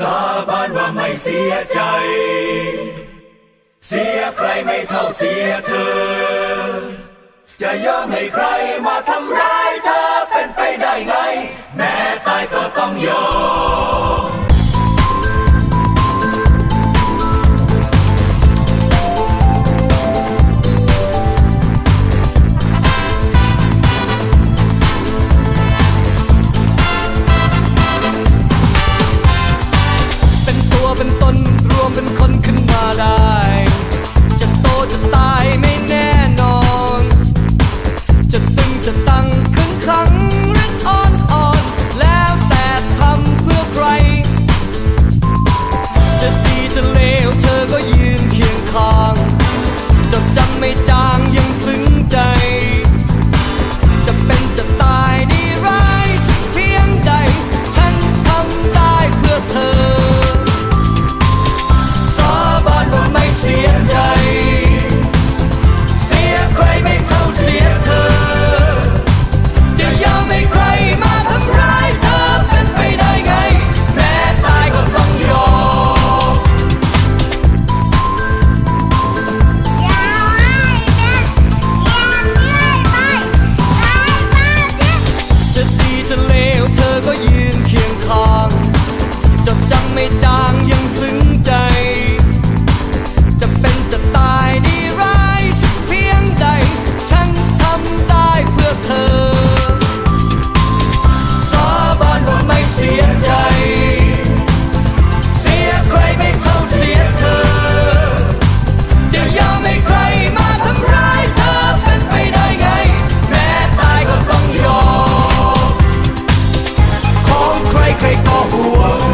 สาบานว่าไม่เสียใจ เสียใครไม่เท่าเสียเธอ จะยอมให้ใครมาทำร้ายเธอเป็นไปได้ไง แม้ตายก็ต้องยอม วเธอก็ยิ้ม whoa.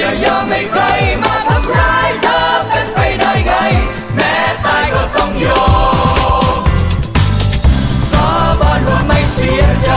จะยอมให้ใครมาทำร้ายเธอเป็นไปได้ไง แม้ตายก็ต้องยอมสาบานว่าไม่เสียใจ